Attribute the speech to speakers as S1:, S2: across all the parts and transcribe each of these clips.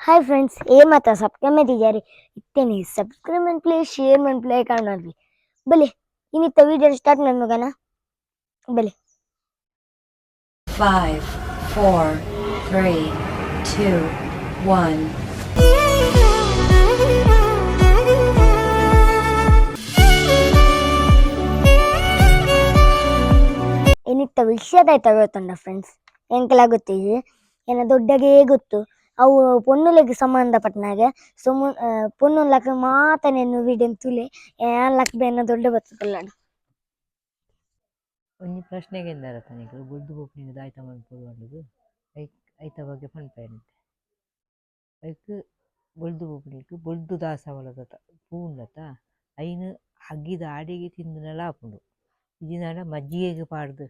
S1: Hi friends ಏಮತ್ತ subscribe ಮಾಡಿದ್ದಾರೆ ಇತ್ತೇನೆ. ಸಬ್ಸ್ಕ್ರೈಬ್ ಮಾಡಿ ಪ್ಲೇ ಶೇರ್ ಮಾಡಿ ಪ್ಲೇ ಬಲಿ ಬಲೆ ಇನ್ನಿತ್ತ ವಿಡಿಯೋ ಸ್ಟಾರ್ಟ್ ಮಾಡಿ ಮಗನ ಬಲೆ
S2: five four three two, one
S1: ಏನಿತ್ತ ವಿಷಯದಾಯ್ತು ಹೇಳ್ತಂಡ ಫ್ರೆಂಡ್ಸ್ ಎಂಕಲಾಗುತ್ತೆ ಏನ ದೊಡ್ಡಗೆ ಗೊತ್ತು. ಅವು ಪೊನ್ನುಲೆಗ್ ಸಂಬಂಧಪಟ್ಟನಾಗೆ ಸುಮು ಪೊನ್ನುಲಕ್ ಮಾತ ನೆನ್ನು ವಿಡಿಯೋ ತುಲೆ ಲಕ್ ಬೇನ ದೊಡ್ಡ ಬರ್ತದಲ್ಲ
S3: ಒಂಜಿ ಪ್ರಶ್ನೆಗೆ ಎಂದಾರ ತನಿಖೆ ಬುರ್ದು ಪೋಪಿನಿಂದ ಆಯ್ತ ಮನ್ಪುರು ಐಕ್, ಐತ ಬಗ್ಗೆ ಪನ್ಪೆಯಂತೆ ಐಕ್ ಬೊಲ್ದು ದಾಸ ಬೊಲ್ದು ದಾಸವಾಳದ ಪೂಂಡತ ಐನು ಹಗ್ಗಿದ ಆಡಿಗೆ ತಿಂದನಲ್ಲ ಹಾಕೊಂಡು ಇದನ್ನ ಮಜ್ಜಿಗೆಗೆ ಪಾಡ್ದು,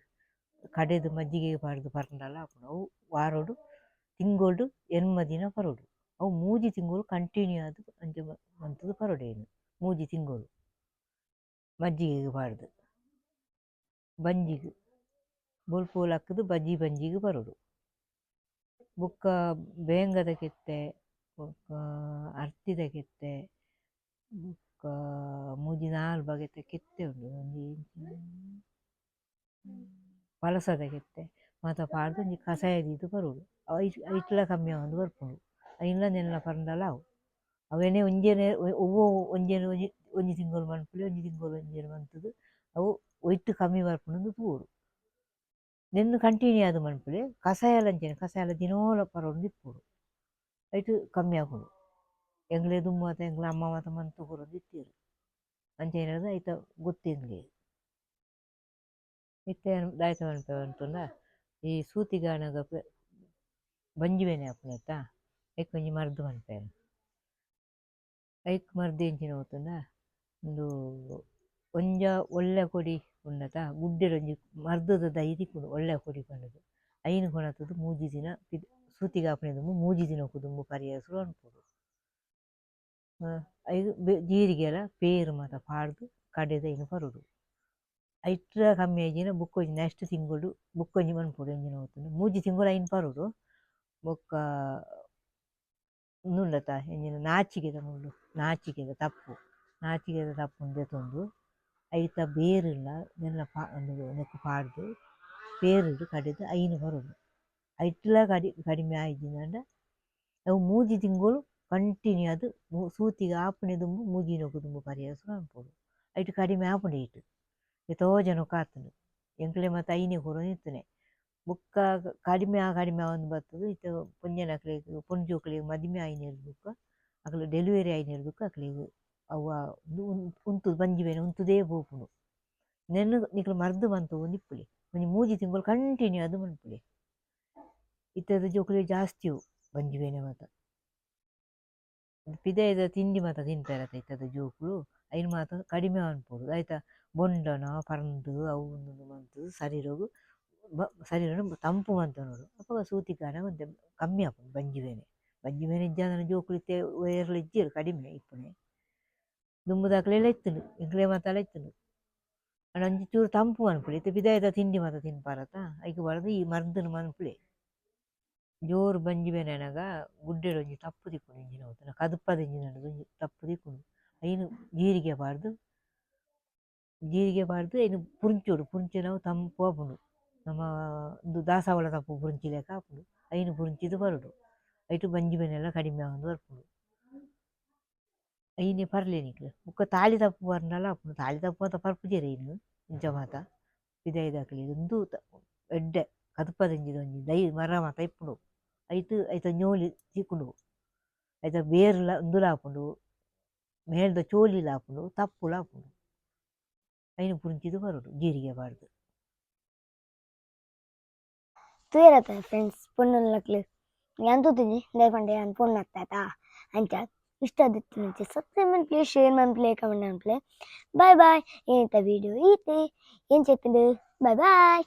S3: ಕಡೆದು ಮಜ್ಜಿಗೆಗೆ ಪಾಡ್ದು ಪರ್ಂಡಲ ಹಾಕೊಂಡು ಅವು ವಾರೊಡು ತಿಂಗೊಡು ಎನ್ಮ ದಿನ ಪರೊಡು. ಅವು ಮೂಜಿ ತಿಂಗಳು ಕಂಟಿನ್ಯೂ ಆದ್ ಅಂಚ ಮಂತದ ಪರೋಡೇನು ಏನು. ಮೂಜಿ ತಿಂಗಳು. ಮಜ್ಜಿಗೆಗೆ ಪಾಡ್ದು. ಬಂಜಿಗೆ. ಬೊಲ್ಪುಲು ಹಾಕದು ಬಜ್ಜಿ ಬಂಜಿಗೆ ಬರೋಡು ಬುಕ್ಕ ಬೇಂಗದ ಕೆತ್ತೆ ಬೊಕ್ಕ ಅರ್ತಿದ ಕೆತ್ತೆ ಬುಕ್ಕ ಮೂಜಿ ನಾಲ್ ಬಗೆತ ಕೆತ್ತೆ ಉಂಡು ಒಂಜಿ ಪಲಸದ ಕೆತ್ತೆ. ಮಾತ ಪಾಡ್ದ್ ಒಂಜಿ ಕಷಾಯ ದೀದ್ ಬರೊಡು ಐಟ್ಲ ಕಮ್ಮಿ ಆವೊಂದು ಬರ್ಪುಂಡು ಐನ್ಲ ನೆಲ್ಲ ಪರ್ಂಡಲ ಅವು ಅವೆನೆ ಒಂಜೆನೆ ಒವ್ವು ಒಂಜೆನೆ ಒಂಜಿ ಒಂಜಿ ತಿಂಗಳು ಮನ್ಪುಲೆ ಒಂಜಿ ತಿಂಗಳು ಒಂಜೆನೆ ಮಂತುದು ಅವು ಒಯ್ತು ಕಮ್ಮಿ ಬರ್ಪುಂಡು ತೂವೊಡು ನೆನ್ನು ಕಂಟಿನ್ಯೂ ಆದ್ ಮನ್ಪುಲೆ ಕಷಾಯಲ ಅಂಚನೆ ಕಷಾಯಲ ದಿನೋಲ ಪರೊಂದು ಇಪ್ಪುಡು ಐಟ್ ಕಮ್ಮಿ ಆಪುಂಡು ಎಂಕ್ಲೆ ದುಂಬು ಮಾತ ಎಂಕ್ಲೆ ಅಮ್ಮ ಮಾತ ಮಂತು ಪೂರೊಂದು ಇತ್ತೆರ್ ಅಂಚೆನದ ಐತ ಗೊತ್ತೆಂದ್ಲೆ ಇತ್ತೆ ದಾಯ್ತ ಮನ್ಪೆ ಪಂತುಂಡ ಈ ಸೂತಿಗಾಣಗ ಬಂಜಿ ಆಪುನತ ಐಕ್ ಒಂಜಿ ಮರ್ದ್ ಮನ್ಪೆರ್ ಐಕ್ ಮರ್ದು ಎಂಚಿನ ಪೋತುಂಡ ಉಂದು ಒಂಜ ಒಳ್ಳೆ ಕೊಡಿ ಉಂಡತ ಗುಡ್ಡೆಡ್ ಒಂಜಿ ಮರ್ದದ ದೈ ತಿಕ್ಕುಂಡು ಒಳ್ಳೆ ಕೊಡಿ ಪಂಡುದು. ಐನ್ ಕೊನತುದು ಮೂಜಿ ದಿನ ಪಿದ್, ಸೂತಿಗ ಆಪುನೆ ದುಂಬು, ಮೂಜಿ ದಿನ ಕುದುಂಬು ಪರಿಹರಿಸಲು ಸುರು ಐದು ಜೀರಿಗೆ ಜೀರಿಗೆಲ ಪೇರು ಮಾತ ಪಾಡ್ದ್, ಕಡೆದ ಇನ್ನು ಬರೊಡು ಐಟ್ಲ ಕಮ್ಮಿ ಆಜಿನ ಬೊಕ್ಕೊಂಜಿ ನೆಕ್ಸ್ಟ್ ತಿಂಗಳು ಬುಕ್ಕ ಒಂಜಿ ಮನ್ಪೊಡು ಎಂಜಿನ ಪೋತುಂಡ ಮೂಜಿ ತಿಂಗಳು ಐನ್ ಬರೊಡು ಬೊಕ್ಕ ಉಂದುಂಡತ ಎಂಜಿನ ನಾಚಿಕೆದ ಮುಳ್ಳು ನಾಚಿಕೆದ ತಪ್ಪು. ನಾಚಿಕೆದ ತಪ್ಪುನ್ ದೆತೊಂದು ಐತ ಬೇರುಲ್ಲ. ನೆಲ್ಲ ಪಾ ನೆಕ್ಕು ಪಾಡ್ದು. ಪೇರುಡು ಕಡೆದ್ ಐನ್ ಬರೋದು. ಐಟ್ಲ ಕಡಿ ಕಡಿಮೆ ಆಯಿಜಿಂಡ ಅವು ಮೂಜಿ ತಿಂಗಳು ಕಂಟಿನ್ಯೂ ಆದ್ ಸೂತಿಗ ಆಪಣೆ ದುಂಬು ಮೂಜಿ ಪರಿಯಾರ ಸುರು ಅನ್ಪೊಡು ಐಟ್ ಕಡಿಮೆ ಆಪುಂಡು ಏಟ್ ಜನ ಆತುಂಡು ಎಂಕ್ಲೆ ಮಾತ ಐನೆ ಕೊರೊಂದು ಇತ್ತ್ಂಡೆ ಬೊಕ್ಕ ಕಡಿಮೆ ಆ ಕಡಿಮೆ ಆವೊಂದು ಇತ್ತೆ ಪುಂಜನ ಅಕ್ಲೆಗ್ ಪೊಂಜೋಕ್ಲೆಗ್ ಮದಿಮೆ ಆಯಿನೆರ್ ಬೊಕ ಅಕ್ಲೆ ಡೆಲಿವರಿ ಆಯಿನೆರ್ ಬೊಕ ಅಕ್ಲೆಗ್ ಅವ್ವ ಉಂತು ಬಂಜಿಬೇನೆ ಉಂತುದೇ ಪೋಪುಂಡು ನೆನ್ ಮರ್ದು ಮರ್ದ್ ಒಂದು ಇಪ್ಪುಲೆ ಒಂಜಿ ಮೂಜಿ ತಿಂಗಳು ಕಂಟಿನ್ಯೂ ಅದು ಮನ್ಪುಲೆ ಇತ್ತೆದ ಜೋಕುಲೆ ಜಾಸ್ತಿಯು ಬಂಜಿ ಬೇನೆ ಮಾತ. ಪಿದಯದ ತಿಂಡಿ ಮಾತ ಅತ ಇತ್ತದ ಜೋಕುಲು. ಐನ್ ಮಾತ ಕಡಿಮೆ ಅನ್ಬೋದು ದಾಯ್ತ ಬೊಂಡನ ಪರ್ಂದ್ ಅವು ಉಂದು ಮಂತುದು ಶರೀರಗು ಶರೀರನ್ ತಂಪು ಮಂತೊನೊಡು ಅಪಗ ಸೂತಿಗಾನ ಒಂತೆ ಕಮ್ಮಿ ಆಪುಂಡು ಬಂಜಿ ಬೇನೆ ಬಂಜಿ ಬೇನೆ ಇಜ್ಜಾಂಡನ ಜೋಕುಲು ಇತ್ತೆ ಏರ್ಲ ಇಜ್ಜೆರ್ ಕಡಿಮೆ ಇಪ್ಪುನೆ ದುಂಬುದ ಅಕ್ಲೆಲ ಇತ್ತುಂಡು ಎಂಕ್ಲೆ ಮಾತ ಇತ್ತುಂಡು ಆಂಡ ಒಂಜಿ ಚೂರು ತಂಪು ಮನ್ಪುಲೆ ಇತ್ತೆ ಪಿದಾಯ್ದ ತಿಂಡಿ ಮಾತ ತಿನ್ಪಾರತ ಐಕ್ ಬಾರ್ದು ಈ ಮರ್ದ್ನ್ ಮನ್ಪುಲೆ ಜೋರು ಬಂಜಿ ಬೇನೆ ಆನಗ ಗುಡ್ಡೆಡ್ ಒಂಜಿ ತಪ್ಪು ತಿಕ್ಕುಂಡು ಎಂಚಿನ ಪೋತುಂಡ ಕದುಪದ ಎಂಚಿನಡುದು ಒಂಜಿ ತಪ್ಪು ತಿಕ್ಕುಂಡು ಐನ್ ಜೀರಿಗೆ ಪಾಡ್ದ್ ಜೀರಿಗೆ ಪಾಡ್ದ್ ಐನ್ ಪುರ್ಂಚೊಡು ಪುರ್ಂಚಿನ ಅವು ತಂಪು ಆಪುಂಡು ನಮ ಉಂದು ದಾಸವಾಳ ತಪ್ಪು ಪುರ್ಂಚಿ ಲೆಕ ಆಪುಂಡು ಐನ್ ಪುರ್ಂಚಿದ್ ಬರೊಡು ಐಟ್ ಬಂಜಿ ಬೇನೆ ಎಲ್ಲ ಕಡಿಮೆ ಆವೊಂದು ಬರ್ಪುಂಡು ಐನೆ ಪರ್ಲೆ ನಿಕ್ಲೆಗ್ ಬೊಕ್ಕ ತಾಳಿ ತಪ್ಪು ಪರ್ಂಡಲ ಆಪುಂಡು ತಾಳಿ ತಪ್ಪು ಮಾತ ಪರ್ಪುಜೆರ್ ಐನ್ ಇಂಚ ಮಾತ ಪಿದಯ್ದ ಅಕ್ಲೆಗ್ ಉಂದು ಎಡ್ಡೆ ಕದುಪದಂಚಿದ ಒಂಜಿ ದೈ ಮರ ಮಾತ ಇಪ್ಪುಂಡು ಐಟ್ ಐತ ñೋಲಿ ತಿಕ್ಕುಂಡು ಐತ ಬೇರುಲ ಉಂದುಲ ಆಪುಂಡು ಮೇಲ್ದ ಚೋಲಿಲ ಆಪುಂಡು ತಪ್ಪುಲ ಆಪುಂಡು ಐನ್ ಪುರ್ಂಚಿದ್ ಬರೊಡು ಜೀರಿಗೆ ಪಾಡ್ದ್
S1: ತೂಯರತ್ತ ಫ್ರೆಂಡ್ಸ್ ಪೊನ್ನುಲಕ್ಲು ಎಂತೂ ತಿಂಜಿ ದಯಪಂಡೆ ನಾನು ಫೋನ್ ಆಗ್ತಾಯ್ತಾ ಅಂಚ ಇಷ್ಟ ಆದಿತ್ತು ಮುಂಚೆ ಸಬ್ಸ್ಕ್ರೈಬ್ ಮಾಡಿ ಪ್ಲೇ ಶೇರ್ ಮಾಡಿ ಪ್ಲೇ ಕಮೆಂಟ್ ಮಾಡಿ ಪ್ಲೇ ಬಾಯ್ ಬಾಯ್ ಏನಿತ್ತ ವಿಡಿಯೋ ಈತೆ ಏನು ಚೆತ್ತಂಡು ಬಾಯ್ ಬಾಯ್